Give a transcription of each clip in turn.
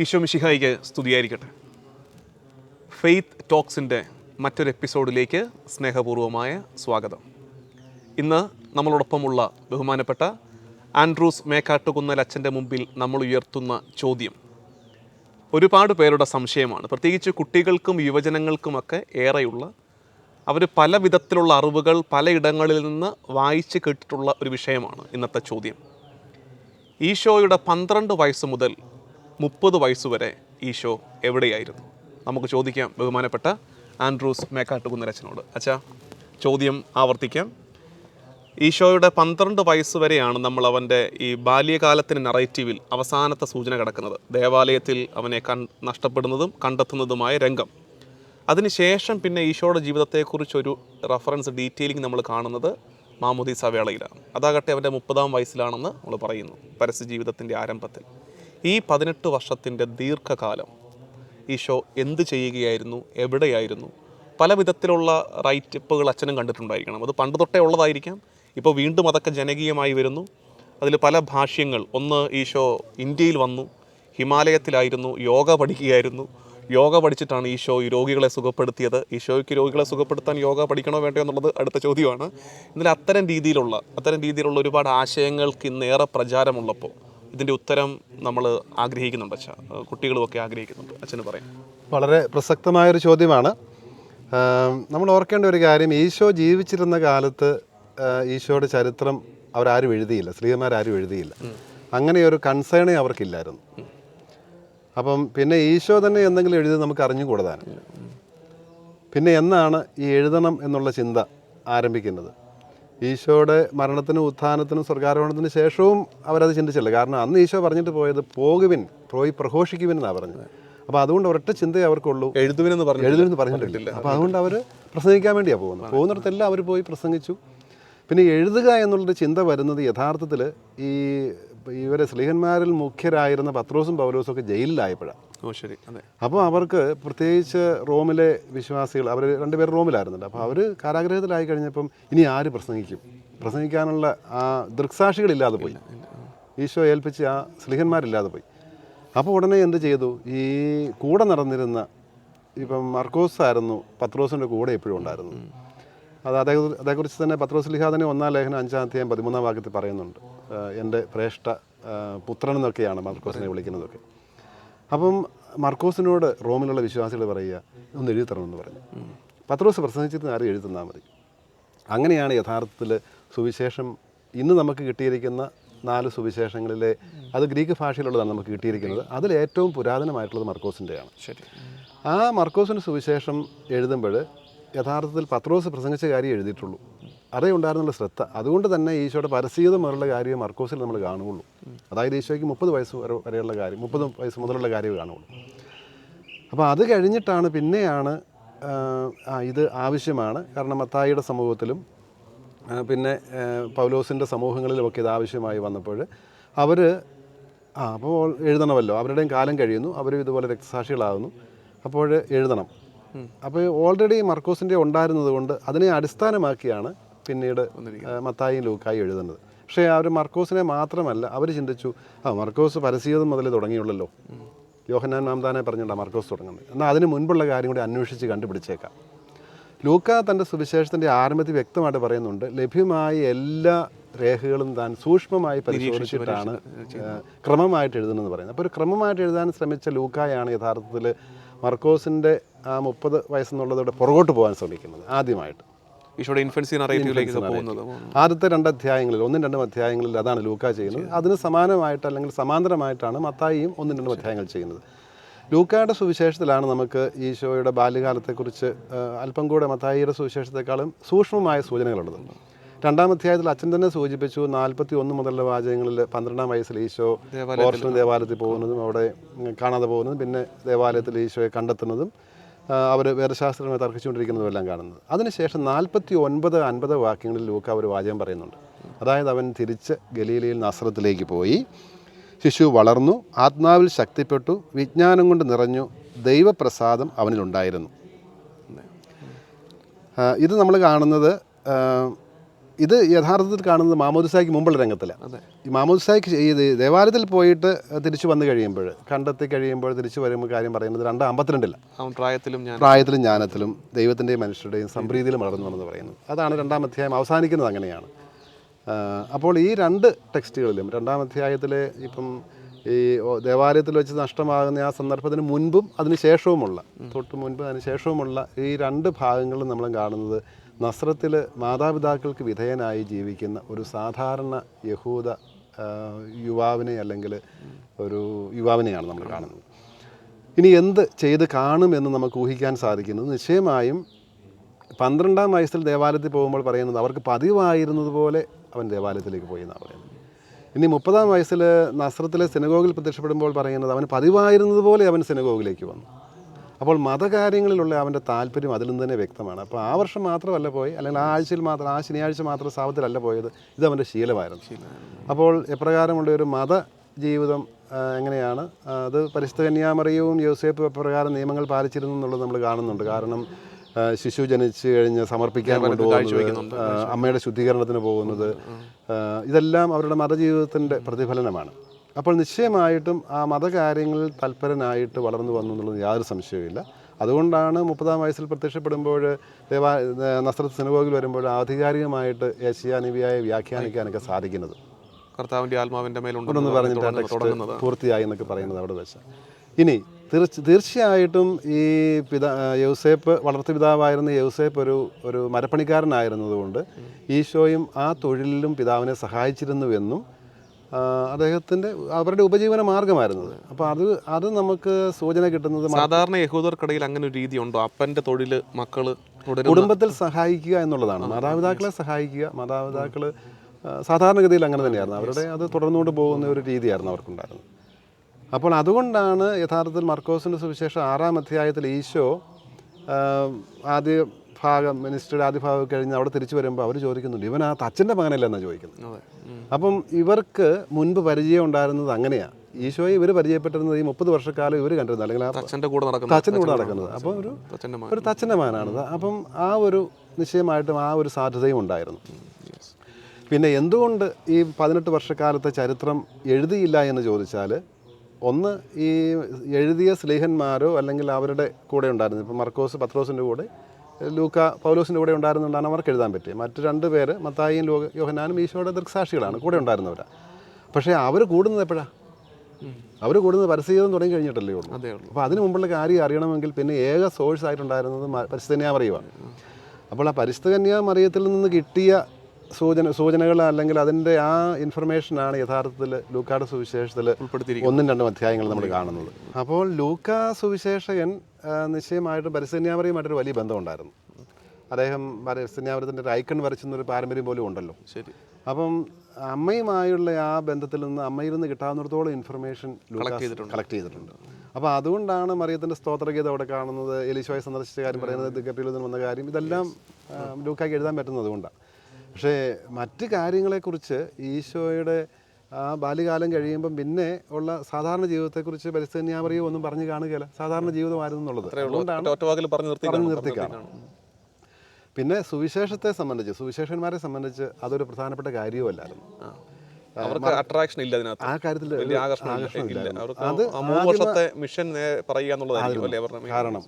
ഈശോ മിഷിഹായിക്ക് സ്തുതിയായിരിക്കട്ടെ. ഫെയ്ത്ത് ടോക്സിന്റെ മറ്റൊരു എപ്പിസോഡിലേക്ക് സ്നേഹപൂർവമായ സ്വാഗതം. ഇന്ന് നമ്മളോടൊപ്പമുള്ള ബഹുമാനപ്പെട്ട ആൻഡ്രൂസ് മേക്കാട്ടുകുന്നൽ അച്ഛന്റെ മുമ്പിൽ നമ്മൾ ഉയർത്തുന്ന ചോദ്യം. ഒരുപാട് പേരുടെ സംശയമാണ്. പ്രത്യേകിച്ച് കുട്ടികൾക്കും യുവജനങ്ങൾക്കുമൊക്കെ ഏറെയുള്ള അവർ പല വിധത്തിലുള്ള അറിവുകൾ പലയിടങ്ങളിൽ നിന്ന് വായിച്ച് കേട്ടിട്ടുള്ള ഒരു വിഷയമാണ് ഇന്നത്തെ ചോദ്യം. ഈശോയുടെ പന്ത്രണ്ട് വയസ്സ് മുതൽ മുപ്പത് വയസ്സുവരെ ഷോ എവിടെയായിരുന്നു? നമുക്ക് ചോദിക്കാം ബഹുമാനപ്പെട്ട ആൻഡ്രൂസ് മേക്കാട്ടുകുന്നരച്ചനോട്. അച്ഛാ ചോദ്യം ആവർത്തിക്കാം. ഷോയുടെ പന്ത്രണ്ട് വയസ്സ് വരെയാണ് നമ്മൾ അവന്റെ ഈ ബാല്യകാലത്തിന് നറേറ്റീവിൽ അവസാനത്തെ സൂചന കിടക്കുന്നത്. ദേവാലയത്തിൽ അവനെ കൺ നഷ്ടപ്പെടുന്നതും കണ്ടെത്തുന്നതുമായ രംഗം. അതിനുശേഷം പിന്നെ ഈശോയുടെ ജീവിതത്തെക്കുറിച്ചൊരു റെഫറൻസ് ഡീറ്റെയിലിംഗ് നമ്മൾ കാണുന്നത് മാമുദീസ വേളയിലാണ്. അതാകട്ടെ അവന്റെ മുപ്പതാം വയസ്സിലാണെന്ന് നമ്മൾ പറയുന്നു പരസ്യ ജീവിതത്തിന്റെ ആരംഭത്തിൽ. ഈ പതിനെട്ട് വർഷത്തിന്റെ ദീർഘകാലം ഈശോ എന്ത് ചെയ്യുകയായിരുന്നു? എവിടെയായിരുന്നു? പല വിധത്തിലുള്ള റൈറ്റിപ്പുകൾ അച്ഛനും കണ്ടിട്ടുണ്ടായിരിക്കണം. അത് പണ്ട് തൊട്ടേ ഉള്ളതായിരിക്കാം. ഇപ്പോൾ വീണ്ടും അതൊക്കെ ജനകീയമായി വരുന്നു. അതിൽ പല ഭാഷ്യങ്ങൾ. ഒന്ന് ഈശോ ഇന്ത്യയിൽ വന്നു. ഹിമാലയത്തിലായിരുന്നു. യോഗ പഠിക്കുകയായിരുന്നു. യോഗ പഠിച്ചിട്ടാണ് ഈശോ ഈ രോഗികളെ സുഖപ്പെടുത്തിയത്. ഈശോയ്ക്ക് രോഗികളെ സുഖപ്പെടുത്താൻ യോഗ പഠിക്കണോ വേണ്ടയോ എന്നുള്ളത് അടുത്ത ചോദ്യമാണ്. ഇതിൽ അത്തരം രീതിയിലുള്ള അത്തരം രീതിയിലുള്ള ഒരുപാട് ആശയങ്ങൾക്ക് ഇന്നേറെ പ്രചാരമുള്ളപ്പോൾ ഇതിന്റെ ഉത്തരം നമ്മൾ ആഗ്രഹിക്കുന്നുണ്ട് അച്ഛാ. കുട്ടികളുമൊക്കെ ആഗ്രഹിക്കുന്നുണ്ട് അച്ഛന് പറയാം വളരെ പ്രസക്തമായൊരു ചോദ്യമാണ്. നമ്മൾ ഓർക്കേണ്ട ഒരു കാര്യം ഈശോ ജീവിച്ചിരുന്ന കാലത്ത് ഈശോയുടെ ചരിത്രം അവരാരും എഴുതിയില്ല സ്ത്രീമാരാരും എഴുതിയില്ല. അങ്ങനെ ഒരു കൺസേണേ അവർക്കില്ലായിരുന്നു. അപ്പം പിന്നെ ഈശോ തന്നെ എന്തെങ്കിലും എഴുതി നമുക്ക് അറിഞ്ഞുകൂടതാണ് പിന്നെ എന്നാണ് ഈ എഴുതണം എന്നുള്ള ചിന്ത ആരംഭിക്കുന്നത്? ഈശോയുടെ മരണത്തിനും ഉത്ഥാനത്തിനും സ്വർഗാരോഹണത്തിന് ശേഷവും അവരത് ചിന്തിച്ചില്ല. കാരണം അന്ന് ഈശോ പറഞ്ഞിട്ട് പോയത് പോകുവിൻ പോയി പ്രഘോഷിക്കുവിൻ എന്നാണ് പറഞ്ഞത്. അപ്പോൾ അതുകൊണ്ട് ഒരൊറ്റ ചിന്തയെ അവർക്കുള്ളൂ. എഴുതുവിനെന്ന് പറഞ്ഞു എഴുതുവിനെന്ന് പറഞ്ഞിട്ടില്ല. അപ്പോൾ അതുകൊണ്ട് അവർ പ്രസംഗിക്കാൻ വേണ്ടിയാണ് പോകുന്നത്. പോകുന്നിടത്തെല്ലാം അവർ പോയി പ്രസംഗിച്ചു. പിന്നെ എഴുതുക എന്നുള്ളൊരു ചിന്ത വരുന്നത് യഥാർത്ഥത്തിൽ ഈ ഇവരെ സ്ലീഹന്മാരിൽ മുഖ്യരായിരുന്ന പത്രോസും പൗലോസും ഒക്കെ ജയിലിലായപ്പോഴാണ് ഓ ശരി. അതെ. അപ്പോൾ അവർക്ക് പ്രത്യേകിച്ച് റോമിലെ വിശ്വാസികൾ അവർ രണ്ടുപേർ റോമിലായിരുന്നല്ലോ. അപ്പോൾ അവർ കാരാഗ്രഹത്തിലായി കഴിഞ്ഞപ്പം ഇനി ആര് പ്രസംഗിക്കും? പ്രസംഗിക്കാനുള്ള ആ ദൃക്സാക്ഷികളില്ലാതെ പോയി. ഈശോ ഏൽപ്പിച്ച ആ സ്ലിഹന്മാരില്ലാതെ പോയി. അപ്പോൾ ഉടനെ എന്ത് ചെയ്തു? ഈ കൂടെ നടന്നിരുന്ന ഇപ്പം മർക്കോസ് ആയിരുന്നു പത്രോസിന്റെ കൂടെ എപ്പോഴും ഉണ്ടായിരുന്നു അത് അതേ അതേക്കുറിച്ച് തന്നെ പത്രോസ് ലിഹാ തന്നെ ഒന്നാം ലേഖനം അഞ്ചാം അധ്യായം പതിമൂന്നാം വാക്യത്തിൽ പറയുന്നുണ്ട്. എന്റെ ശ്രേഷ്ഠ പുത്രൻ എന്നൊക്കെയാണ് മർക്കോസിനെ വിളിക്കുന്നതൊക്കെ. അപ്പം മർക്കോസിനോട് റോമിലുള്ള വിശ്വാസികൾ പറയുക ഒന്ന് എഴുതി തരണമെന്ന് പറഞ്ഞു. പത്രോസ് പ്രസംഗിച്ചിട്ട് ആരും എഴുതി തന്നാൽ മതി. അങ്ങനെയാണ് യഥാർത്ഥത്തിൽ സുവിശേഷം ഇന്ന് നമുക്ക് കിട്ടിയിരിക്കുന്ന നാല് സുവിശേഷങ്ങളിലെ അത് ഗ്രീക്ക് ഭാഷയിലുള്ളതാണ് നമുക്ക് കിട്ടിയിരിക്കുന്നത്. അതിൽ ഏറ്റവും പുരാതനമായിട്ടുള്ളത് മർക്കോസിന്റെയാണ്. ശരി. ആ മർക്കോസിന്റെ സുവിശേഷം എഴുതുമ്പോൾ യഥാർത്ഥത്തിൽ പത്രോസ് പ്രസംഗിച്ച കാര്യം എഴുതിയിട്ടുള്ളൂ. അതേ ഉണ്ടായിരുന്നുള്ള ശ്രദ്ധ. അതുകൊണ്ട് തന്നെ ഈശോയുടെ പരസ്യതം മുതലുള്ള കാര്യം മർക്കോസിൽ നമ്മൾ കാണുകയുള്ളൂ. അതായത് ഈശോയ്ക്ക് മുപ്പത് വയസ്സ് വരെ വരെയുള്ള കാര്യം മുപ്പത് വയസ്സ് മുതലുള്ള കാര്യമേ കാണുകയുള്ളൂ. അപ്പോൾ അത് കഴിഞ്ഞിട്ടാണ് പിന്നെയാണ് ഇത് ആവശ്യമാണ്. കാരണം മത്തായിയുടെ സമൂഹത്തിലും പിന്നെ പൗലോസിന്റെ സമൂഹങ്ങളിലുമൊക്കെ ഇത് ആവശ്യമായി വന്നപ്പോൾ അവർ ആ അപ്പോൾ എഴുതണമല്ലോ. അവരുടെയും കാലം കഴിയുന്നു. അവരും ഇതുപോലെ രക്തസാക്ഷികളാകുന്നു. അപ്പോൾ എഴുതണം. അപ്പോൾ ഓൾറെഡി മർക്കോസിന്റെ ഉണ്ടായിരുന്നത് കൊണ്ട് അതിനെ അടിസ്ഥാനമാക്കിയാണ് പിന്നീട് മത്തായി ലൂക്കായി എഴുതുന്നത്. പക്ഷേ അവർ മർക്കോസിനെ മാത്രമല്ല അവർ ചിന്തിച്ചു ആ മർക്കോസ് പരസ്യതം മുതൽ തുടങ്ങിയുള്ളല്ലോ. യോഹന്നാൻ മാംതാനെ പറഞ്ഞിട്ടാണ് മർക്കോസ് തുടങ്ങുന്നത്. എന്നാൽ അതിന് മുൻപുള്ള കാര്യം കൂടി അന്വേഷിച്ച് കണ്ടുപിടിച്ചേക്കാം. ലൂക്ക തന്റെ സുവിശേഷത്തിന്റെ ആരംഭത്തിൽ വ്യക്തമായിട്ട് പറയുന്നുണ്ട് ലഭ്യമായ എല്ലാ രേഖകളും താൻ സൂക്ഷ്മമായി പരിശോധിച്ചിട്ടാണ് ക്രമമായിട്ട് എഴുതുന്നതെന്ന് പറയുന്നത്. അപ്പോൾ ഒരു ക്രമമായിട്ട് എഴുതാൻ ശ്രമിച്ച ലൂക്കായാണ് യഥാർത്ഥത്തിൽ മർക്കോസിന്റെ ആ മുപ്പത് വയസ്സെന്നുള്ളതോടെ പുറകോട്ട് പോകാൻ ശ്രമിക്കുന്നത് ആദ്യമായിട്ട്. ഈശോയുടെ ഇൻഫൻസി നറേറ്റീവിലേക്ക് പോകുന്നത്? ആദ്യത്തെ രണ്ട് അധ്യായങ്ങളിൽ ഒന്നും രണ്ടും അധ്യായങ്ങളിൽ അതാണ് ലൂക്ക ചെയ്യുന്നത്. അതിന് സമാനമായിട്ട് അല്ലെങ്കിൽ സമാന്തരമായിട്ടാണ് മത്തായിയും ഒന്നും രണ്ടും അധ്യായങ്ങൾ ചെയ്യുന്നത്. ലൂക്കയുടെ സുവിശേഷത്തിലാണ് നമുക്ക് ഈശോയുടെ ബാല്യകാലത്തെക്കുറിച്ച് അല്പം കൂടെ മത്തായിയുടെ സുവിശേഷത്തെക്കാളും സൂക്ഷ്മമായ സൂചനകളുള്ളത്. രണ്ടാം അധ്യായത്തിൽ അച്ഛൻ തന്നെ സൂചിപ്പിച്ചു നാൽപ്പത്തി ഒന്ന് മുതലുള്ള വാചകങ്ങളിൽ പന്ത്രണ്ടാം വയസ്സിൽ ഈശോ ഓർഷൻ ദേവാലയത്തിൽ പോകുന്നതും അവിടെ കാണാതെ പോകുന്നതും പിന്നെ ദേവാലയത്തിൽ ഈശോയെ കണ്ടെത്തുന്നതും അവർ വേദശാസ്ത്രമായി തർക്കിച്ചുകൊണ്ടിരിക്കുന്നതും എല്ലാം കാണുന്നത്. അതിനുശേഷം നാൽപ്പത്തി ഒൻപത് അൻപത് വാക്യങ്ങളിൽ ലൂക്ക ഒരു വാചകം പറയുന്നുണ്ട്. അതായത് അവൻ തിരിച്ച് ഗലീലയിൽ നസ്രത്തിലേക്ക് പോയി. ശിശു വളർന്നു ആത്മാവിൽ ശക്തിപ്പെട്ടു വിജ്ഞാനം കൊണ്ട് നിറഞ്ഞു ദൈവപ്രസാദം അവനിലുണ്ടായിരുന്നു. ഇത് നമ്മൾ കാണുന്നത് ഇത് യഥാർത്ഥത്തിൽ കാണുന്നത് മാമോദിസായ്ക്ക് മുമ്പുള്ള രംഗത്തില്ല ഈ മാമോദിസായ്ക്ക് ഈ ദേവാലയത്തിൽ പോയിട്ട് തിരിച്ചു വന്നു കഴിയുമ്പോൾ കണ്ടെത്തി കഴിയുമ്പോൾ തിരിച്ചു വരുമ്പോൾ കാര്യം പറയുന്നത് രണ്ട് അമ്പത്തിരണ്ടില്ല പ്രായത്തിലും പ്രായത്തിലും ജ്ഞാനത്തിലും ദൈവത്തിന്റെയും മനുഷ്യരുടെയും സംപ്രീതിയിലും വളർന്നു പറയുന്നത് അതാണ് രണ്ടാം അധ്യായം അവസാനിക്കുന്നത് അങ്ങനെയാണ്. അപ്പോൾ ഈ രണ്ട് ടെക്സ്റ്റുകളിലും രണ്ടാം അധ്യായത്തിലെ ഇപ്പം ഈ ദേവാലയത്തിൽ വെച്ച് നഷ്ടമാകുന്ന ആ സന്ദർഭത്തിന് മുൻപും അതിന് ശേഷവുമുള്ള തൊട്ട് മുൻപ് അതിന് ശേഷവുമുള്ള ഈ രണ്ട് ഭാഗങ്ങളും നമ്മൾ കാണുന്നത് നസ്രത്തിൽ മാതാപിതാക്കൾക്ക് വിധേയനായി ജീവിക്കുന്ന ഒരു സാധാരണ യഹൂദ യുവാവിനെ അല്ലെങ്കിൽ ഒരു യുവാവിനെയാണ് നമ്മൾ കാണുന്നത്. ഇനി എന്ത് ചെയ്ത് കാണുമെന്ന് നമുക്ക് ഊഹിക്കാൻ സാധിക്കുന്നത് നിശ്ചയമായും പന്ത്രണ്ടാം വയസ്സിൽ ദേവാലയത്തിൽ പോകുമ്പോൾ പറയുന്നത് അവർക്ക് പതിവായിരുന്നതുപോലെ അവൻ ദേവാലയത്തിലേക്ക് പോയി എന്നാണ് പറയുന്നത്. ഇനി മുപ്പതാം വയസ്സിൽ നസ്രത്തിലെ സിനഗോഗിൽ പ്രത്യക്ഷപ്പെടുമ്പോൾ പറയുന്നത് അവൻ പതിവായിരുന്നതുപോലെ അവൻ സിനഗോഗിലേക്ക് വന്നു. അപ്പോൾ മതകാര്യങ്ങളിലുള്ള അവന്റെ താല്പര്യം അതിൽ നിന്ന് തന്നെ വ്യക്തമാണ്. അപ്പോൾ ആ വർഷം മാത്രമല്ല പോയി അല്ലെങ്കിൽ ആ ആഴ്ചയിൽ മാത്രം ആ ശനിയാഴ്ച മാത്രം സാവത്തിലല്ല പോയത് ഇത് അവന്റെ ശീലമായിരുന്നു. അപ്പോൾ എപ്രകാരമുള്ള ഒരു മത ജീവിതം എങ്ങനെയാണ്? അത് പരിശുദ്ധ കന്യാമറിയവും യോസേപ്പ് എപ്രകാരം നിയമങ്ങൾ പാലിച്ചിരുന്നു എന്നുള്ളത് നമ്മൾ കാണുന്നുണ്ട്. കാരണം ശിശു ജനിച്ചു കഴിഞ്ഞ് സമർപ്പിക്കാൻ കൊണ്ടുപോകുന്നത് അമ്മയുടെ ശുദ്ധീകരണത്തിന് പോകുന്നത് ഇതെല്ലാം അവരുടെ മതജീവിതത്തിന്റെ പ്രതിഫലനമാണ്. അപ്പോൾ നിശ്ചയമായിട്ടും ആ മതകാര്യങ്ങളിൽ തൽപരനായിട്ട് വളർന്നു വന്നു എന്നുള്ളത് യാതൊരു സംശയവുമില്ല. അതുകൊണ്ടാണ് മുപ്പതാം വയസ്സിൽ പ്രത്യക്ഷപ്പെടുമ്പോൾ ദേവാ നസ്രത്ത് സിനഗോഗിൽ വരുമ്പോൾ ആധികാരികമായിട്ട് യേശിയാനിവിയായി വ്യാഖ്യാനിക്കാനൊക്കെ സാധിക്കുന്നത്. കർത്താവിന്റെ ആത്മാവിന്റെ മേലുണ്ടെന്ന് പറഞ്ഞിട്ട് പൂർത്തിയായി എന്നൊക്കെ പറയുന്നത് അവിടെ വെച്ച്. ഇനി തീർച്ച തീർച്ചയായിട്ടും ഈ പിതാ യൗസേപ്പ് വളർത്തുപിതാവായിരുന്ന യൗസേപ്പ് ഒരു ഒരു മരപ്പണിക്കാരനായിരുന്നതുകൊണ്ട് ഈശോയും ആ തൊഴിലിലും പിതാവിനെ സഹായിച്ചിരുന്നുവെന്നും അദ്ദേഹത്തിന്റെ അവരുടെ ഉപജീവന മാർഗമായിരുന്നത് അപ്പോൾ അത് അത് നമുക്ക് സൂചന കിട്ടുന്നത് സാധാരണ യഹൂദർക്കിടയിൽ അങ്ങനെ ഒരു രീതി ഉണ്ടോ? അപ്പന്റെ തൊഴിൽ മക്കൾ തുടരുന്ന കുടുംബത്തിൽ സഹായിക്കുക എന്നുള്ളതാണ്. മാതാപിതാക്കളെ സഹായിക്കുക മാതാപിതാക്കൾ സാധാരണഗതിയിൽ അങ്ങനെ തന്നെയായിരുന്നു. അവരുടെ അത് തുടർന്നുകൊണ്ട് പോകുന്ന ഒരു രീതിയായിരുന്നു അവർക്കുണ്ടായിരുന്നത്. അപ്പോൾ അതുകൊണ്ടാണ് യഥാർത്ഥത്തിൽ മർക്കോസിന്റെ സുവിശേഷം ആറാം അധ്യായത്തിൽ ഈശോ ആദ്യ ഭാഗം മിനിസ്റ്ററുടെ ആദ്യ ഭാഗം കഴിഞ്ഞ് അവിടെ തിരിച്ചു വരുമ്പോൾ അവർ ചോദിക്കുന്നുണ്ട് ഇവൻ ആ അച്ഛന്റെ മകനല്ല? എന്നാണ് ചോദിക്കുന്നത്. അപ്പം ഇവർക്ക് മുൻപ് പരിചയം ഉണ്ടായിരുന്നത് അങ്ങനെയാണ് ഈശോയെ ഇവർ പരിചയപ്പെട്ടിരുന്നത് ഈ മുപ്പത് വർഷക്കാലം ഇവർ കണ്ടിരുന്നത് അല്ലെങ്കിൽ ആ അച്ഛന്റെ കൂടെ നടക്കുന്ന തച്ചന്റെ കൂടെ നടക്കുന്നത്. അപ്പോൾ ഒരു ഒരു തച്ചന്റെ മകനാണത് അപ്പം ആ ഒരു നിശ്ചയമായിട്ടും ആ ഒരു സാധ്യതയും ഉണ്ടായിരുന്നു. പിന്നെ എന്തുകൊണ്ട് ഈ പതിനെട്ട് വർഷക്കാലത്തെ ചരിത്രം എഴുതിയില്ല എന്ന് ചോദിച്ചാൽ ഒന്ന് ഈ എഴുതിയ സ്ലേഹന്മാരോ അല്ലെങ്കിൽ അവരുടെ കൂടെ ഉണ്ടായിരുന്നു. ഇപ്പം മർക്കോസ് പത്രോസിന്റെ കൂടെ ലൂക്ക പൗലോസിന്റെ കൂടെ ഉണ്ടായിരുന്നുകൊണ്ടാണ് അവർക്ക് എഴുതാൻ പറ്റിയത്. മറ്റ് രണ്ട് പേര് മത്തായിയും ലോക യോഹനാനും ഈശോയുടെ ദൃക്സാക്ഷികളാണ് കൂടെ ഉണ്ടായിരുന്നവരാണ് പക്ഷേ അവർ കൂടുന്നത് എപ്പോഴാണ് അവർ കൂടുന്നത് പരസ്യജീവിതം തുടങ്ങി കഴിഞ്ഞിട്ടല്ലേ ഉള്ളൂ. അതേ അപ്പോൾ അതിന് മുമ്പുള്ള കാര്യം അറിയണമെങ്കിൽ പിന്നെ ഏക സോഴ്സ് ആയിട്ടുണ്ടായിരുന്നത് മ- പരിശുദ്ധ കന്യാമറിയുമാണ് അപ്പോൾ ആ പരിശുദ്ധ കന്യാമറിയത്തിൽ നിന്ന് കിട്ടിയ സൂചന സൂചനകൾ അല്ലെങ്കിൽ അതിന്റെ ആ ഇൻഫർമേഷനാണ് യഥാർത്ഥത്തിൽ ലൂക്കാട് സുവിശേഷത്തിൽ ഉൾപ്പെടുത്തിയിരിക്കുന്നത്. ഒന്നും രണ്ടും അധ്യായങ്ങൾ നമ്മൾ കാണുന്നത്. അപ്പോൾ ലൂക്ക സുവിശേഷകൻ നിശ്ചയമായിട്ടും പരിസ്ഥിതിയാമറിയുമായിട്ടൊരു വലിയ ബന്ധമുണ്ടായിരുന്നു. അദ്ദേഹം പരിസ്ഥിതിയാമരത്തിന്റെ ഒരു ഐക്കൺ വരച്ചെന്നൊരു പാരമ്പര്യം പോലും ഉണ്ടല്ലോ. ശരി. അപ്പം അമ്മയുമായുള്ള ആ ബന്ധത്തിൽ നിന്ന് അമ്മയിൽ നിന്ന് കിട്ടാവുന്നിടത്തോളം ഇൻഫർമേഷൻ കളക്ട് ചെയ്തിട്ടുണ്ട്. അപ്പോൾ അതുകൊണ്ടാണ് മറിയത്തിന്റെ സ്തോത്രഗീതം അവിടെ കാണുന്നത് എലിശോയെ സന്ദർശിച്ച കാര്യം പറയുന്നത് ഗപ്പിയിൽ നിന്ന് വന്ന കാര്യം ഇതെല്ലാം ലൂക്കാക്കി എഴുതാൻ പറ്റുന്നത് അതുകൊണ്ടാണ് പക്ഷേ മറ്റ് കാര്യങ്ങളെക്കുറിച്ച് ഈശോയുടെ ആ ബാല്യകാലം കഴിയുമ്പം പിന്നെ ഉള്ള സാധാരണ ജീവിതത്തെക്കുറിച്ച് പരിസ്ഥിതിയാമറിയോ ഒന്നും പറഞ്ഞു കാണുകയില്ല. സാധാരണ ജീവിതമായിരുന്നു എന്നുള്ളത് അതുകൊണ്ടാണ് പറഞ്ഞു നിർത്തി പിന്നെ സുവിശേഷത്തെ സംബന്ധിച്ച് സുവിശേഷന്മാരെ സംബന്ധിച്ച് അതൊരു പ്രധാനപ്പെട്ട കാര്യവുമല്ലായിരുന്നു. അവർക്ക് അട്രാക്ഷൻ ഇല്ല അതിനകത്ത് ആ കാര്യത്തിൽ വലിയ ആകർഷണം ഇല്ല. മൂന്ന് വർഷത്തെ മിഷൻ പറയുക main കാരണം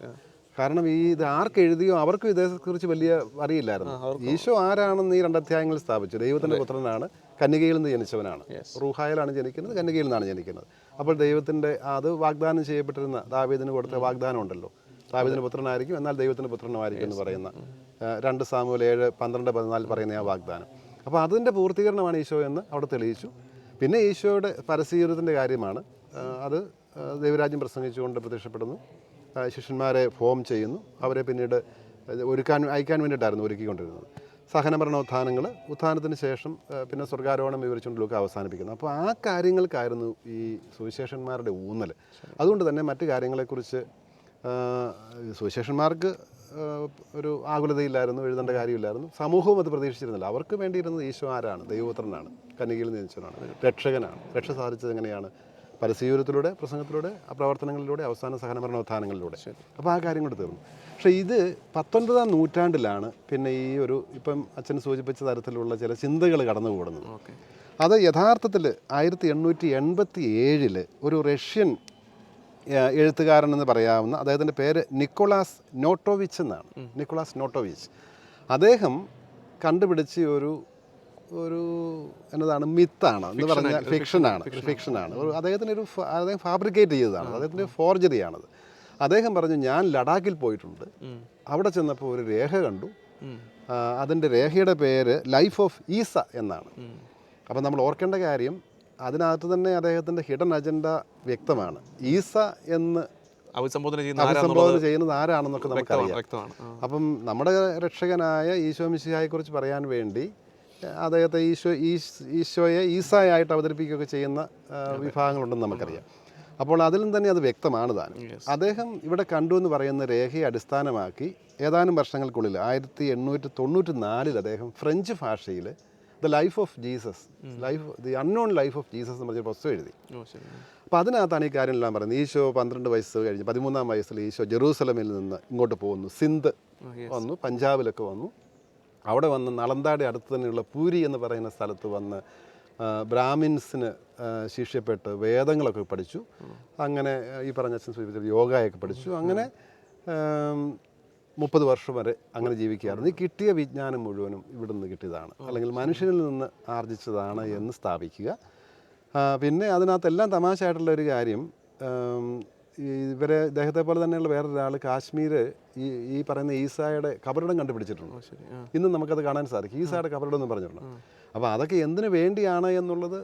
കാരണം ഈ ഇത് ആർക്ക് എഴുതിയോ അവർക്കും ഇതേക്കുറിച്ച് വലിയ അറിയില്ലായിരുന്നു. ഈശോ ആരാണെന്ന് ഈ രണ്ടധ്യായങ്ങളിൽ സ്ഥാപിച്ചു. ദൈവത്തിന്റെ പുത്രനാണ് കന്യകയിൽ നിന്ന് ജനിച്ചവനാണ്. റൂഹായിലാണ് ജനിക്കുന്നത് കന്യകയിൽ നിന്നാണ് ജനിക്കുന്നത്. അപ്പോൾ ദൈവത്തിന്റെ അത് വാഗ്ദാനം ചെയ്യപ്പെട്ടിരുന്ന ദാവീദിന് കൊടുത്ത വാഗ്ദാനം ഉണ്ടല്ലോ. ദാവീദിന് പുത്രനായിരിക്കും എന്നാൽ ദൈവത്തിന്റെ പുത്രനുമായിരിക്കും എന്ന് പറയുന്ന രണ്ട് സാമൂല ഏഴ് പന്ത്രണ്ട് പതിനാല് പറയുന്ന ആ വാഗ്ദാനം. അപ്പോൾ അതിന്റെ പൂർത്തീകരണമാണ് ഈശോ എന്ന് അവിടെ തെളിയിച്ചു. പിന്നെ ഈശോയുടെ പരസ്യജീവിതത്തിന്റെ കാര്യമാണ്. അത് ദൈവരാജ്യം പ്രസംഗിച്ചുകൊണ്ട് പ്രത്യക്ഷപ്പെടുന്നു. ശിഷ്യന്മാരെ ഫോം ചെയ്യുന്നു. അവരെ പിന്നീട് ഒരുക്കാൻ അയക്കാൻ വേണ്ടിയിട്ടായിരുന്നു ഒരുക്കിക്കൊണ്ടിരുന്നത്. സഹനമരണ ഉത്ഥാനങ്ങൾ ഉത്ഥാനത്തിന് ശേഷം പിന്നെ സ്വർഗാരോഹണം വിവരിച്ചുകൊണ്ട് ലോകം അവസാനിപ്പിക്കുന്നു. അപ്പോൾ ആ കാര്യങ്ങൾക്കായിരുന്നു ഈ സുവിശേഷന്മാരുടെ ഊന്നൽ അതുകൊണ്ട് തന്നെ മറ്റു കാര്യങ്ങളെക്കുറിച്ച് സുവിശേഷന്മാർക്ക് ഒരു ആകുലതയില്ലായിരുന്നു എഴുതേണ്ട കാര്യമില്ലായിരുന്നു. സമൂഹവും അത് പ്രതീക്ഷിച്ചിരുന്നില്ല. അവർക്ക് വേണ്ടിയിരുന്നത് ഈശോ ആരാണ് ദൈവപുത്രനാണ് കന്യകയിൽ ജനിച്ചവനാണ് രക്ഷകനാണ്. രക്ഷ സാധിച്ചത് എങ്ങനെയാണ്? പരസ്യൂരത്തിലൂടെ പ്രസംഗത്തിലൂടെ ആ പ്രവർത്തനങ്ങളിലൂടെ അവസാന സഹനമരണോത്ഥാനങ്ങളിലൂടെ അപ്പോൾ ആ കാര്യം കൂടെ തീർന്നു. പക്ഷേ ഇത് പത്തൊൻപതാം നൂറ്റാണ്ടിലാണ് പിന്നെ ഈ ഒരു ഇപ്പം അച്ഛൻ സൂചിപ്പിച്ച തരത്തിലുള്ള ചില ചിന്തകൾ കടന്നുകൂടുന്നത് അത് യഥാർത്ഥത്തിൽ ആയിരത്തി എണ്ണൂറ്റി എൺപത്തി ഏഴിൽ ഒരു റഷ്യൻ എഴുത്തുകാരനെന്ന് എഴുത്തുകാരൻ എന്ന് പറയാവുന്ന അദ്ദേഹത്തിന്റെ പേര് നിക്കോളാസ് നോട്ടോവിച്ച് എന്നാണ്. Nicolas Notovitch. അദ്ദേഹം കണ്ടുപിടിച്ച ഒരു ഒരു എന്നതാണ് മിത്താണ് എന്ന് പറഞ്ഞാൽ ഫിക്ഷനാണ് ഫിക്ഷനാണ് ഒരു അദ്ദേഹത്തിന് ഒരു അദ്ദേഹം ഫാബ്രിക്കേറ്റ് ചെയ്തതാണ്. അദ്ദേഹത്തിന്റെ ഫോർജറിയാണത് അദ്ദേഹം പറഞ്ഞു ഞാൻ ലഡാക്കിൽ പോയിട്ടുണ്ട്. അവിടെ ചെന്നപ്പോൾ ഒരു രേഖ കണ്ടു. അതിന്റെ രേഖയുടെ പേര് ലൈഫ് ഓഫ് ഈസ എന്നാണ്. അപ്പം നമ്മൾ ഓർക്കേണ്ട കാര്യം അതിനകത്ത് തന്നെ അദ്ദേഹത്തിന്റെ ഹിഡൻ അജണ്ട വ്യക്തമാണ്. ഈസ എന്ന് അഭിസംബോധന ചെയ്യുന്നത് ആരാണെന്നൊക്കെ നമുക്കറിയാം. അപ്പം നമ്മുടെ രക്ഷകനായ ഈശോ മിശിഹായെക്കുറിച്ച് പറയാൻ വേണ്ടി അദ്ദേഹത്തെ ഈശോ ഈശ്- ഈശോയെ ഈസായായിട്ട് അവതരിപ്പിക്കുകയൊക്കെ ചെയ്യുന്ന വിഭാഗങ്ങളുണ്ടെന്ന് നമുക്കറിയാം. അപ്പോൾ അതിലും തന്നെ അത് വ്യക്തമാണ് താനും അദ്ദേഹം ഇവിടെ കണ്ടു എന്ന് പറയുന്ന രേഖയെ അടിസ്ഥാനമാക്കി ഏതാനും വർഷങ്ങൾക്കുള്ളിൽ ആയിരത്തി എണ്ണൂറ്റി തൊണ്ണൂറ്റി നാലിൽ അദ്ദേഹം ഫ്രഞ്ച് ഭാഷയിൽ the life of Jesus life the unknown life of Jesus എന്ന് പറഞ്ഞൊരു പുസ്തകം എഴുതി. അപ്പോൾ അതിനകത്താണ് ഈ കാര്യമെല്ലാം പറയുന്നത്. ഈശോ പന്ത്രണ്ട് വയസ്സ് കഴിഞ്ഞ് പതിമൂന്നാം വയസ്സിൽ ഈശോ ജെറൂസലമിൽ നിന്ന് ഇങ്ങോട്ട് പോകുന്നു. സിന്ധ് വന്നു പഞ്ചാബിലൊക്കെ വന്നു. അവിടെ വന്ന് നളന്താടി അടുത്ത് തന്നെയുള്ള പൂരി എന്ന് പറയുന്ന സ്ഥലത്ത് വന്ന് ബ്രാഹ്മിൻസിന് ശിക്ഷപ്പെട്ട് വേദങ്ങളൊക്കെ പഠിച്ചു. അങ്ങനെ ഈ പറഞ്ഞ അച്ഛൻ സൂചിപ്പിച്ച യോഗയൊക്കെ പഠിച്ചു. അങ്ങനെ മുപ്പത് വർഷം വരെ അങ്ങനെ ജീവിക്കുകയായിരുന്നു. ഈ കിട്ടിയ വിജ്ഞാനം മുഴുവനും ഇവിടെ നിന്ന് കിട്ടിയതാണ്. അല്ലെങ്കിൽ മനുഷ്യനിൽ നിന്ന് ആർജിച്ചതാണ് എന്ന് സ്ഥാപിക്കുക. പിന്നെ അതിനകത്തെല്ലാം തമാശയായിട്ടുള്ള ഒരു കാര്യം ഇവരെ ഇദ്ദേഹത്തെ പോലെ തന്നെയുള്ള വേറൊരാൾ കാശ്മീർ ഈ ഈ പറയുന്ന ഈസായുടെ കബറിടം കണ്ടുപിടിച്ചിട്ടുണ്ട്. ഇന്ന് നമുക്കത് കാണാൻ സാധിക്കും. ഈസായുടെ കബറിടം എന്ന് പറഞ്ഞിട്ടുണ്ട് അപ്പോൾ അതൊക്കെ എന്തിനു വേണ്ടിയാണ് എന്നുള്ളത്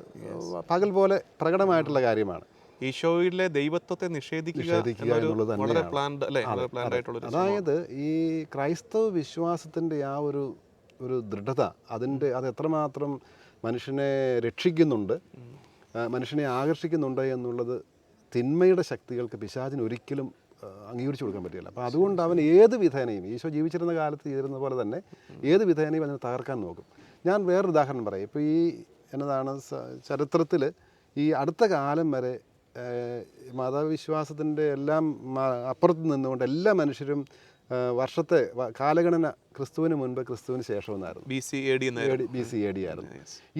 പകൽ പോലെ പ്രകടമായിട്ടുള്ള കാര്യമാണ്. ഈശോയിലെ ദൈവത്വത്തെ നിഷേധിക്കുക അതായത് ഈ ക്രൈസ്തവ വിശ്വാസത്തിന്റെ ആ ഒരു ഒരു ദൃഢത അതിന്റെ അത് എത്രമാത്രം മനുഷ്യനെ രക്ഷിക്കുന്നുണ്ട് മനുഷ്യനെ ആകർഷിക്കുന്നുണ്ട് എന്നുള്ളത് തിന്മയുടെ ശക്തികൾക്ക് പിശാചിന് ഒരിക്കലും അംഗീകരിച്ചു കൊടുക്കാൻ പറ്റില്ല. അപ്പോൾ അതുകൊണ്ട് അവൻ ഏത് വിധേനയും ഈശോ ജീവിച്ചിരുന്ന കാലത്ത് ചെയ്തിരുന്ന പോലെ തന്നെ ഏത് വിധേനയും അതിനെ തകർക്കാൻ നോക്കും. ഞാൻ വേറൊരു ഉദാഹരണം പറയാം. ഇപ്പോൾ ഈ എന്നതാണ് ചരിത്രത്തിൽ ഈ അടുത്ത കാലം വരെ മതവിശ്വാസത്തിന്റെ എല്ലാം അപ്പുറത്ത് നിന്നുകൊണ്ട് എല്ലാ മനുഷ്യരും വർഷത്തെ കാലഗണന ക്രിസ്തുവിന് മുൻപ് ക്രിസ്തുവിന് ശേഷമെന്നായിരുന്നു. B C A D B C A D ആയിരുന്നു.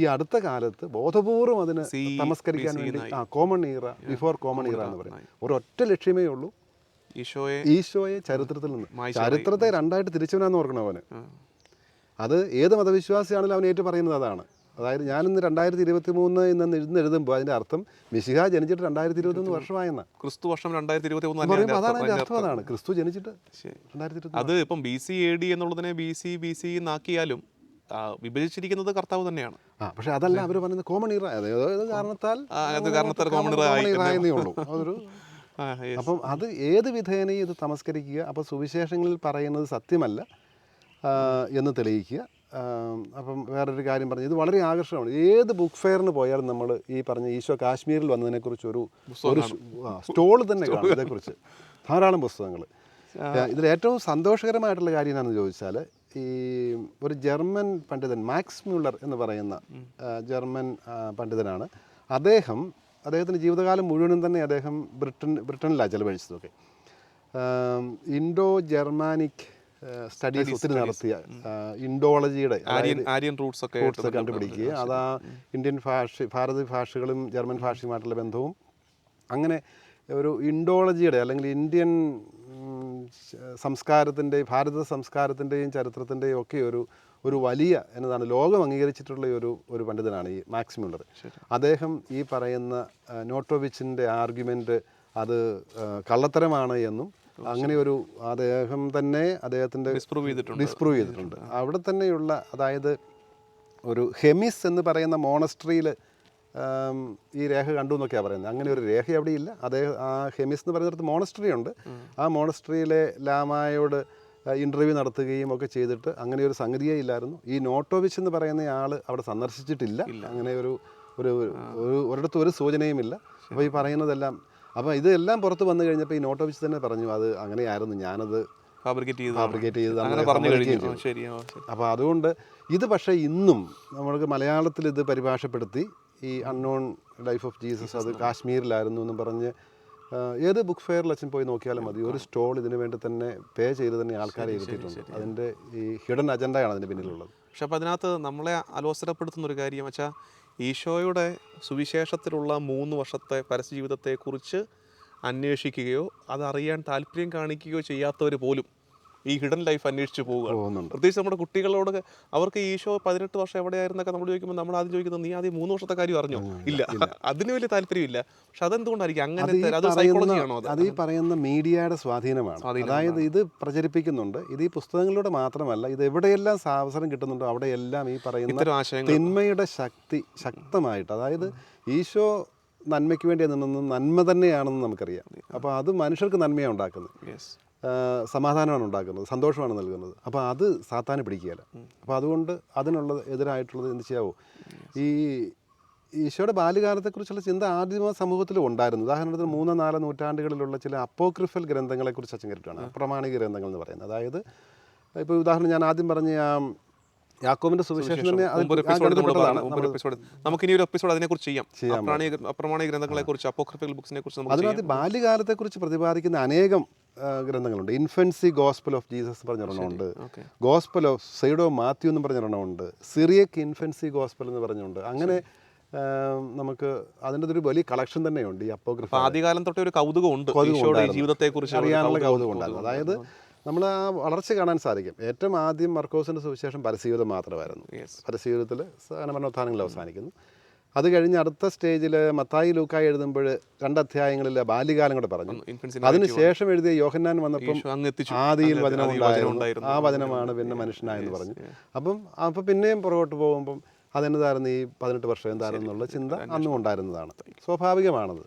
ഈ അടുത്ത കാലത്ത് ബോധപൂർവം അതിന് നമസ്കരിക്കാൻ തമസ്കരിക്കാൻ വേണ്ടി ആ common era before common era എന്ന് പറയും. ഒരൊറ്റ ലക്ഷ്യമേ ഉള്ളൂ. ഈശോയെ ഈശോയെ ചരിത്രത്തിൽ നിന്ന്. ചരിത്രത്തെ രണ്ടായിട്ട് തിരിച്ചവനാന്ന് ഓർക്കണം അവന്? അത് ഏത് മതവിശ്വാസിയാണെങ്കിലും അവൻ ഏറ്റു പറയുന്നത് അതാണ്. അതായത് ഞാനിന്ന് രണ്ടായിരത്തി ഇരുപത്തി മൂന്ന് എന്ന് ഇന്ന് എഴുതുമ്പോൾ അതിന്റെ അർത്ഥം മിശിഹ ജനിച്ചിട്ട് രണ്ടായിരത്തി ഇരുപത്തി മൂന്ന് ക്രിസ്തു വർഷം രണ്ടായിരത്തി ഇരുപത്തി മൂന്ന് അതാണ് അതിന്റെ അർത്ഥം. അതാണ്. ക്രിസ്തു ജനിച്ചിട്ട്. രണ്ടായിരത്തി അത് ഇപ്പം ബി സി എ ഡി എന്നുള്ളതിനെ ബി സി ബി സി എന്നാക്കിയാലും വിഭജിച്ചിരിക്കുന്നത് കർത്താവ് തന്നെയാണ്. ആ പക്ഷെ അതല്ല അവർ പറയുന്നത് കോമൺ ഇറ അതായത് കാരണത്താൽ കാരണത്താൽ കോമൺ ഇറായെന്നേ ഉള്ളൂ. അതൊരു അപ്പം അത് ഏത് വിധേനയും ഇത് തമസ്കരിക്കുക അപ്പോൾ സുവിശേഷങ്ങളിൽ പറയുന്നത് സത്യമല്ല എന്ന് തെളിയിക്കുക. അപ്പം വേറൊരു കാര്യം പറഞ്ഞു. ഇത് വളരെ ആകർഷകമാണ്. ഏത് ബുക്ക് ഫെയറിന് പോയാലും നമ്മൾ ഈ പറഞ്ഞ ഈശോ കാശ്മീരിൽ വന്നതിനെക്കുറിച്ച് ഒരു ഒരു സ്റ്റോൾ തന്നെ കാണും ഇതേക്കുറിച്ച്. ധാരാളം പുസ്തകങ്ങൾ ഇതിൽ ഏറ്റവും സന്തോഷകരമായിട്ടുള്ള കാര്യം എന്താണെന്ന് ചോദിച്ചാൽ ഈ ഒരു ജർമ്മൻ പണ്ഡിതൻ മാക്സ് മ്യൂളർ എന്ന് പറയുന്ന ജർമ്മൻ പണ്ഡിതനാണ്. അദ്ദേഹം അദ്ദേഹത്തിന്റെ ജീവിതകാലം മുഴുവനും തന്നെ അദ്ദേഹം ബ്രിട്ടൻ ബ്രിട്ടനിലാണ് ചെലവഴിച്ചതൊക്കെ. ഇൻഡോ ജർമാനിക് സ്റ്റഡീസ് ഒത്തിരി നടത്തിയ ആ, ഇൻഡോളജിയുടെ ആര്യൻ റൂട്ട്സ് ഒക്കെ റൂട്ട്സ് കണ്ടുപിടിക്കുക. അതാ ഇന്ത്യൻ ഭാഷ ഭാരത ഭാഷകളും ജർമ്മൻ ഭാഷയുമായിട്ടുള്ള ബന്ധവും. അങ്ങനെ ഒരു ഇൻഡോളജിയുടെ അല്ലെങ്കിൽ ഇന്ത്യൻ സംസ്കാരത്തിന്റെ സംസ്കാരത്തിന്റെയും ഭാരത സംസ്കാരത്തിന്റെയും ചരിത്രത്തിന്റെയും ഒക്കെ ഒരു ഒരു വലിയ എന്നതാണ് ലോകം അംഗീകരിച്ചിട്ടുള്ള ഒരു ഒരു പണ്ഡിതനാണ് ഈ മാക്സ് മ്യൂളർ അദ്ദേഹം ഈ പറയുന്ന ആ, നോട്ടോവിച്ചിന്റെ ആർഗ്യുമെന്റ് അത് കള്ളത്തരമാണ് എന്നും അങ്ങനെ ഒരു അദ്ദേഹം തന്നെ അദ്ദേഹത്തിന്റെ ഡിസ്പ്രൂവ് ചെയ്തിട്ടുണ്ട്. ഡിസ്പ്രൂവ് ചെയ്തിട്ടുണ്ട്. അവിടെ തന്നെയുള്ള അതായത് ഒരു ഹെമിസ് എന്ന് പറയുന്ന മോണസ്ട്രിയിൽ ഈ രേഖ കണ്ടു എന്നൊക്കെയാണ് പറയുന്നത്. അങ്ങനെ ഒരു രേഖ അവിടെ ഇല്ല. അദ്ദേഹം ആ ഹെമിസ് എന്ന് പറയുന്നിടത്ത് മോണസ്ട്രി ഉണ്ട്. ആ മോണസ്ട്രിയിലെ ലാമായോട് ഇന്റർവ്യൂ നടത്തുകയും ഒക്കെ ചെയ്തിട്ട് അങ്ങനെ ഒരു സംഗതിയേ ഇല്ലായിരുന്നു. ഈ നോട്ടോവിച്ച് എന്ന് പറയുന്ന ആൾ അവിടെ സന്ദർശിച്ചിട്ടില്ല. അങ്ങനെ ഒരു ഒരു ഒരു ഒരിടത്തും ഒരു സൂചനയുമില്ല. അപ്പോൾ ഈ പറയുന്നതെല്ലാം അപ്പോൾ ഇതെല്ലാം പുറത്ത് വന്നു കഴിഞ്ഞപ്പോൾ ഈ നോട്ട് ഓഫീസ് തന്നെ പറഞ്ഞു അത് അങ്ങനെയായിരുന്നു ഞാനത് ഫാബ്രിക്കേറ്റ് ചെയ്ത് ഫാബ്രിക്കേറ്റ് ചെയ്ത് അങ്ങനെ പറഞ്ഞു കഴിഞ്ഞു. ശരി അപ്പോൾ അതുകൊണ്ട് ഇത് പക്ഷേ ഇന്നും നമ്മൾക്ക് മലയാളത്തിൽ ഇത് പരിഭാഷപ്പെടുത്തി ഈ അൺനോൺ ലൈഫ് ഓഫ് ജീസസ് അത് കാശ്മീരിലായിരുന്നു എന്ന് പറഞ്ഞ് ഏത് ബുക്ക് ഫെയറിൽ അച്ഛൻ പോയി നോക്കിയാലും മതി. ഒരു സ്റ്റോൾ ഇതിനു വേണ്ടി തന്നെ പേ ചെയ്ത് തന്നെ ആൾക്കാരെ ഇരുത്തിയിട്ടുണ്ട് അതിന്റെ ഈ ഹിഡൻ അജണ്ടയാണ് അതിന്റെ പിന്നിലുള്ളത്. പക്ഷെ അപ്പം അതിനകത്ത് നമ്മളെ അലോസരപ്പെടുത്തുന്ന ഒരു കാര്യം വെച്ചാൽ ഈശോയുടെ സുവിശേഷത്തിലുള്ള മൂന്ന് വർഷത്തെ പരസ്യ ജീവിതത്തെക്കുറിച്ച് അന്വേഷിക്കുകയോ അതറിയാൻ താല്പര്യം കാണിക്കുകയോ ചെയ്യാത്തവർ പോലും ഈ ഹിഡൻ ലൈഫ് അന്വേഷിച്ച് പോവുകയാണ് പ്രത്യേകിച്ച് നമ്മുടെ കുട്ടികളോട് അവർക്ക് ഈ ഷോ പതിനെട്ട് വർഷം എവിടെയായിരുന്നൊക്കെ നമ്മൾ ചോദിക്കുമ്പോൾ നമ്മൾ ആദ്യം ചോദിക്കുന്നത് നീ ആദ്യം മൂന്ന് വർഷത്തെ കാര്യം അറിഞ്ഞോ? ഇല്ല. അതിന് വലിയ താല്പര്യമില്ല. പക്ഷെ അതെന്തുകൊണ്ടായിരിക്കും? അങ്ങനത്തെ അത് സൈക്കോളജിയാണോ അത്? ഈ പറയുന്ന മീഡിയയുടെ സ്വാധീനമാണ്. അതായത് ഇത് പ്രചരിപ്പിക്കുന്നുണ്ട്. ഇത് ഈ പുസ്തകങ്ങളിലൂടെ മാത്രമല്ല ഇത് എവിടെയെല്ലാം അവസരം കിട്ടുന്നുണ്ടോ അവിടെയെല്ലാം ഈ പറയുന്ന തിന്മയുടെ ശക്തി ശക്തമായിട്ട് അതായത് ഈശോ നന്മയ്ക്ക് വേണ്ടി നിന്നും നന്മ തന്നെയാണെന്ന് നമുക്കറിയാം. അപ്പോൾ അത് മനുഷ്യർക്ക് നന്മയാണ് ഉണ്ടാക്കുന്നത്. സമാധാനമാണ് ഉണ്ടാക്കുന്നത് സന്തോഷമാണ് നൽകുന്നത്. അപ്പോൾ അത് സാത്താനെ പിടിക്കുകയില്ല. അപ്പോൾ അതുകൊണ്ട് അതിനുള്ള എതിരായിട്ടുള്ളത് എന്ത് ചെയ്യാവോ? ഈ ഈശോയുടെ ബാല്യകാലത്തെക്കുറിച്ചുള്ള ചിന്ത ആദ്യമ സമൂഹത്തിൽ ഉണ്ടായിരുന്നു. ഉദാഹരണത്തിന് മൂന്നോ നാലോ നൂറ്റാണ്ടുകളിലുള്ള ചില അപ്പോക്രിഫൽ ഗ്രന്ഥങ്ങളെക്കുറിച്ച് അച്ഛൻ കേട്ടിട്ടാണ് അപ്രമാണിക ഗ്രന്ഥങ്ങൾ എന്ന് പറയുന്നത്. അതായത് ഇപ്പോൾ ഉദാഹരണം ഞാൻ ആദ്യം പറഞ്ഞ ആ യാക്കോബിന്റെ സുവിശേഷം തന്നെ അത് മുമ്പൊരു എപ്പിസോഡ് നമ്മൾ ഗ്രന്ഥപ്പെട്ടതാണ്. പറഞ്ഞു മുമ്പൊരു എപ്പിസോഡ് നമുക്ക് ഇനി ഒരു എപ്പിസോഡ് അതിനെക്കുറിച്ച് ചെയ്യാം. അപ്രമാണിക അപ്രമാണി ഗ്രന്ഥങ്ങളെ കുറിച്ച് അപ്പോക്രിഫിക്കൽ ബുക്സിനെ കുറിച്ച് നമുക്ക് ബാല്യകാലത്തെ കുറിച്ച് പ്രതിപാദിക്കുന്ന അനേകം ഗ്രന്ഥങ്ങളുണ്ട്. ഇൻഫൻസി ഗോസ്പൽ ഓഫ് ജീസസ് പറഞ്ഞൊരെണ്ണമുണ്ട് ഗോസ്പൽ ഓഫ് സൈഡോ മാത്യു എന്ന് പറഞ്ഞൊരെണ്ണമുണ്ട് സിറിയക്ക് ഇൻഫൻസി ഗോസ്പൽ എന്ന് പറഞ്ഞുണ്ട്. അങ്ങനെ നമുക്ക് അതിന്റെ ഒരു വലിയ കളക്ഷൻ തന്നെയുണ്ട് ഈ അപ്പോഗ്രഫ അപ്പൊ ആദ്യകാലം തൊട്ടേ ഒരു കൗതുകമുണ്ട്. ജീവിതത്തെ കുറിച്ച് ഈ ജീവിതത്തെക്കുറിച്ച് അറിയാനുള്ള കൗതുകമുണ്ടല്ലോ കൗതുകം ഉണ്ടായിരുന്നു അതായത് നമ്മൾ ആ വളർച്ച കാണാൻ സാധിക്കും. ഏറ്റവും ആദ്യം മർക്കോസിന്റെ സുവിശേഷം പരസ്യജീവിതം മാത്രമായിരുന്നു. പരസ്യജീവിതത്തിൽ മരണോത്ഥാനങ്ങൾ അവസാനിക്കുന്നു. അത് കഴിഞ്ഞ് അടുത്ത സ്റ്റേജിൽ മത്തായി ലൂക്കായി എഴുതുമ്പോൾ രണ്ട് അധ്യായങ്ങളിൽ ബാല്യകാലം കൂടെ പറഞ്ഞു. അതിനുശേഷം എഴുതിയ യോഹന്നാൻ വന്നപ്പം ഈശോ അങ്ങ് ആദിയിൽ വചനം. ആ വചനമാണ് പിന്നെ മനുഷ്യനായെന്ന് പറഞ്ഞു. അപ്പം അപ്പം പിന്നെയും പുറകോട്ട് പോകുമ്പം അതെന്നതായിരുന്നു ഈ പതിനെട്ട് വർഷം എന്തായിരുന്നു എന്നുള്ള ചിന്ത അന്നും ഉണ്ടായിരുന്നതാണ്. സ്വാഭാവികമാണത്.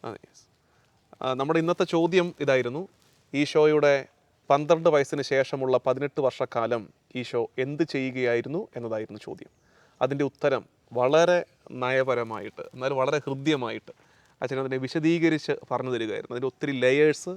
നമ്മുടെ ഇന്നത്തെ ചോദ്യം ഇതായിരുന്നു. ഈശോയുടെ പന്ത്രണ്ട് വയസ്സിന് ശേഷമുള്ള പതിനെട്ട് വർഷക്കാലം ഈശോ എന്ത് ചെയ്യുകയായിരുന്നു എന്നതായിരുന്നു ചോദ്യം. അതിന്റെ ഉത്തരം വളരെ നയപരമായിട്ട് എന്നാൽ വളരെ ഹൃദ്യമായിട്ട് അച്ഛൻ അതിനെ വിശദീകരിച്ച് പറഞ്ഞു തരികയായിരുന്നു. അതിന്റെ ഒത്തിരി ലെയേഴ്സ്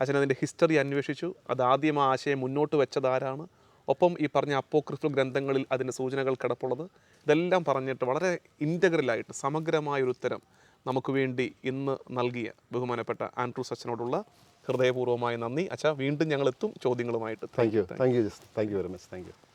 അച്ഛൻ അതിന്റെ ഹിസ്റ്ററി അന്വേഷിച്ചു. അത് ആദ്യം ആ ആശയം മുന്നോട്ട് വെച്ചതാരാണ് ഒപ്പം ഈ പറഞ്ഞ അപ്പോക്രിഫൽ ഗ്രന്ഥങ്ങളിൽ അതിന്റെ സൂചനകൾ കിടപ്പുള്ളത് ഇതെല്ലാം പറഞ്ഞിട്ട് വളരെ ഇന്റഗ്രലായിട്ട് സമഗ്രമായൊരു ഉത്തരം നമുക്ക് വേണ്ടി ഇന്ന് നൽകിയ ബഹുമാനപ്പെട്ട ആൻഡ്രൂസ് അച്ഛനോടുള്ള ഹൃദയപൂർവമായ നന്ദി. അച്ഛാ വീണ്ടും ഞങ്ങൾ എത്തും. ചോദ്യങ്ങളുമായിട്ട് thank you thank you thank you very much thank you